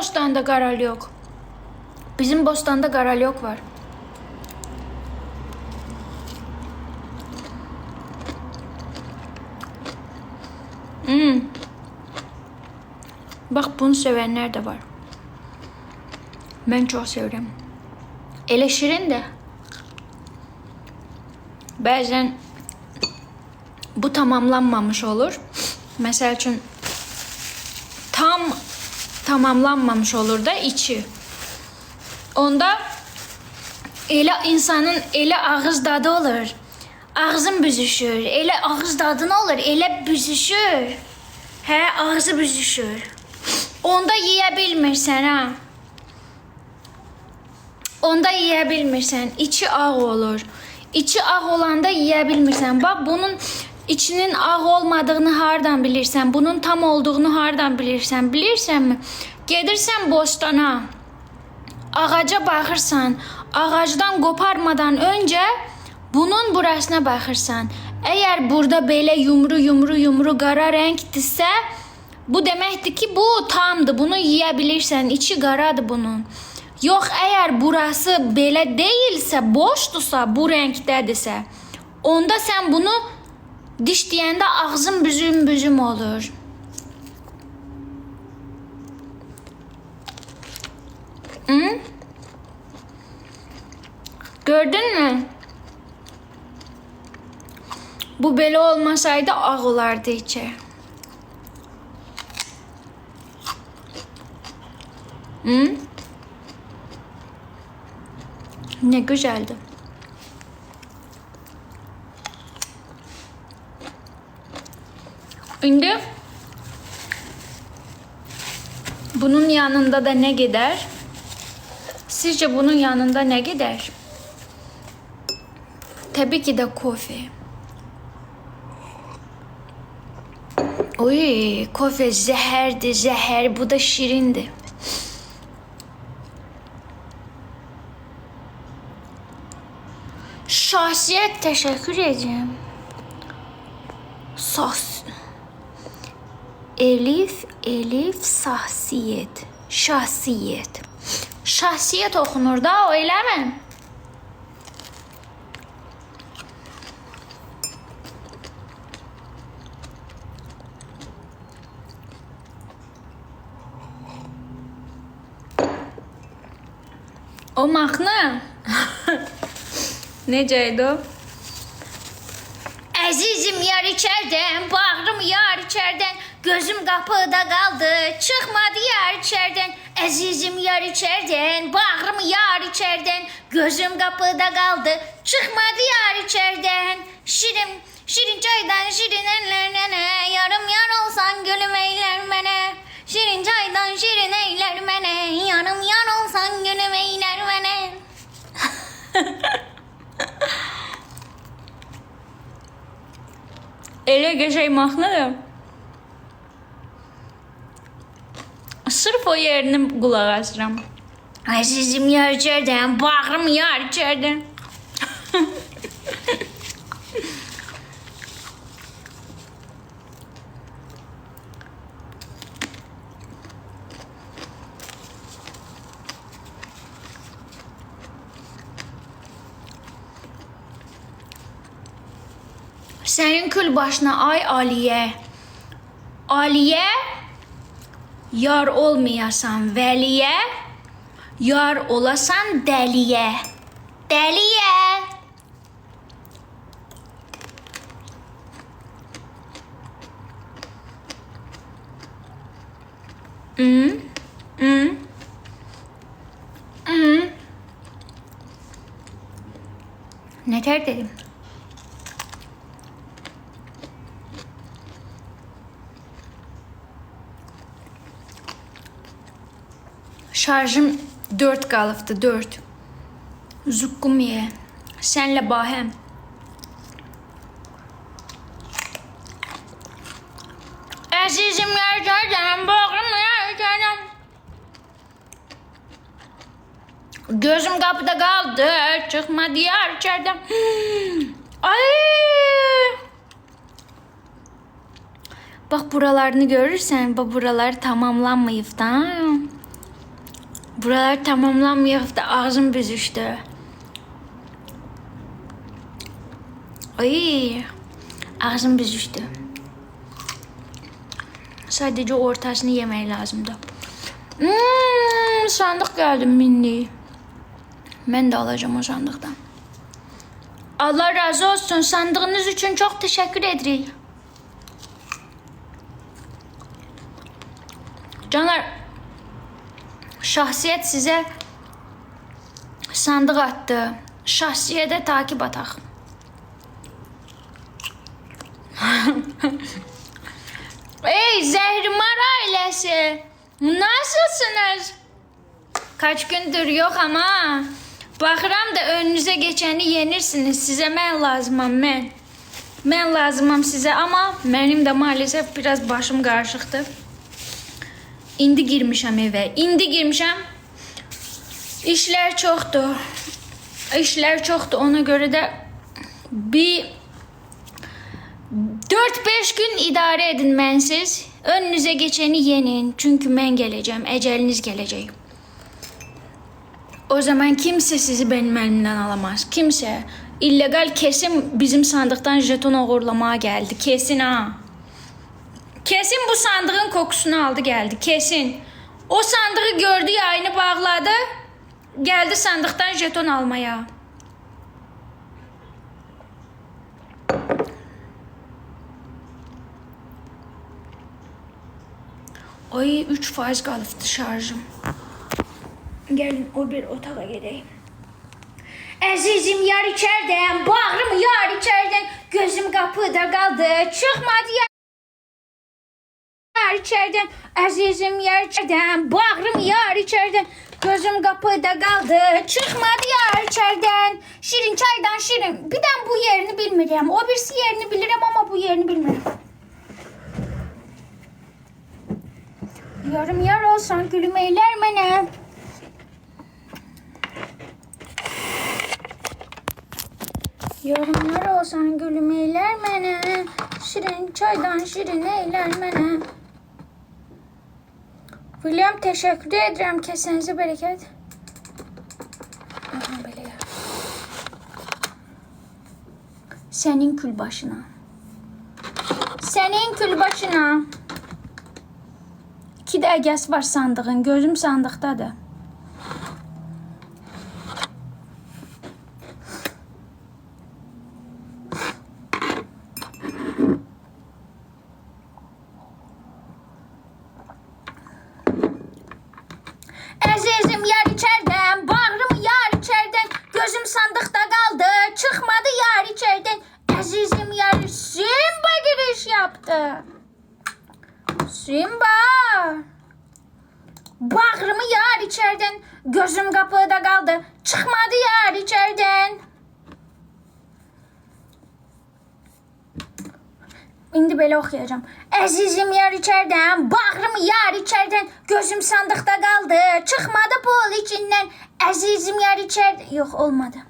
bostanda qaral yox? Bizim bostanda qaral yox var. Hmm. Bax bunu sevənlər də var. Mən çox sevirəm. Elə şirin də. Bəzən bu tamamlanmamış olur. Üçün tam tamamlanmamış olur da içi. Onda elə insanın elə ağız dadı olur. Ağzın büzüşür. Elə ağız dadın olur, elə büzüşür. Hə, ağzı büzüşür. Onda yeyə ha. Onda yeyə bilmirsən. İçi ağ olur. İçi ağ olanda yeyə bilmirsən. Bax bunun içinin ağ olmadığını hardan bilirsən? Bunun tam olduğunu hardan bilirsən? Bilirsənmi? Gedirsən bostana. Ağaca baxırsan. Ağacdan qoparmadan öncə bunun burasına baxırsan. Əgər burada belə yumru yumru yumru qara rəngdirsə, bu deməkdir ki, bu tamdır. Bunu yeyə bilirsən. İçi bunun. Yox, əgər burası belə deyilsə, boşdursa, bu rəngdədirsə, onda sən bunu dişləyəndə ağzın büzüm-büzüm olur. Hı? Gördün mü? Bu belə olmasaydı ağ olardı içi. Hı? Ne güzeldi. Şimdi bunun yanında da ne gider? Sizce bunun yanında ne gider? Tabii ki de kofe. Oy, kofe zehirdi, zehir. Bu da şirindi. Şahsiyet teşekkür ederim. Sas. Elif, Elif, şahsiyet. Şahsiyet. Şahsiyet okunur da öyle mi? O mahnı. Necəydi o? Əzizim yar içərdən, bağrım yar içərdən, gözüm qapıda qaldı, çıxmadı yar içərdən. Əzizim yar içərdən, bağrım yar içərdən, gözüm qapıda qaldı, çıxmadı yar içərdən. Şirin, şirin çaydan şirin əllərlə, yarım yar olsan gülüm eylər mənə. Şirin çaydan şirin eylər mənə, yarım yar olsan gülüm eylər mənə. Elə qəşəng mahnıdır. Yerini qulaq asıram. Əzizim yar içərdən, bağrım yar içərdən. Sənin kül başına ay Aliyə. Aliyə yar olmayasan vəliyə, yar olasan dəliyə. Dəliyə. Hı? Hı? Hı? Ne ter dedim? Şarjım 4 qalıbdı, 4. Zukkum ye. Sənlə bahəm. Əzizim yercərdən, bağrım yercərdən. Gözüm qapıda qaldı, çıxmadı yar içərdən. Ay! Bax buralarını görürsən, bax buralar tamamlanmayıb da. Buralar tamamlanmayıp da ağzım büzüştü. Ay, ağzım büzüştü. Sadece ortasını yemeği lazımdı. Hmm, sandık geldi minni. Ben de alacağım o sandıktan. Allah razı olsun. Sandığınız için çok teşekkür ederim. Canlar, şahsiyet size sandık attı. Şahsiyete takip atak. Ey Zehrimar ailesi. Nasılsınız? Kaç gündür yok ama. Bakıram da önünüze geçeni yenirsiniz. Size mən lazımam mən. Mən lazımam sizə ama benim de maalesef biraz başım qarışıqdır. İndi girmişəm evə. İndi girmişəm. İşlər çoxdur. İşlər çoxdur. Ona görə də bir 4-5 gün idare edin mənsiz. Önünüze geçeni yenin. Çünkü mən geleceğim. Eceliniz gelecek. O zaman kimse sizi benim elimden alamaz. Kimse. illegal kesin bizim sandıktan jeton uğurlamaya geldi. Kesin ha. Kesin bu sandığın kokusunu aldı geldi. Kesin. O sandığı gördü yayını bağladı. Geldi sandıktan jeton almaya. Ay 3 faiz kalıptı şarjım. Gelin o bir otağa gideyim. Azizim yar içeriden, bağrım yar içeriden, gözüm kapıda kaldı, çıkmadı yar içeriden, azizim yar içeriden, bağrım yar içeriden, gözüm kapıda kaldı, çıkmadı yar içeriden. Şirin çaydan şirin, bir de bu yerini bilmiyorum, o birisi yerini bilirim ama bu yerini bilmiyorum. Yarım yar olsan gülüm eyler mene. Yorumlar olsan gülüm eyler mene Şirin çaydan şirin eyler mene William teşekkür ederim. Kesenize bereket. Aha. Senin kül başına. Senin kül başına. İki də var sandığın Gözüm sandıqdadır Simba. Bağrımı yar içeriden, gözüm kapıda kaldı, çıkmadı yar içeriden. İndi belə oxuyacağam. Əzizim yar içərdən, bağrım yar içərdən, gözüm sandıqda qaldı, çıxmadı pul içindən. Əzizim yar içərdən. Yox, olmadı.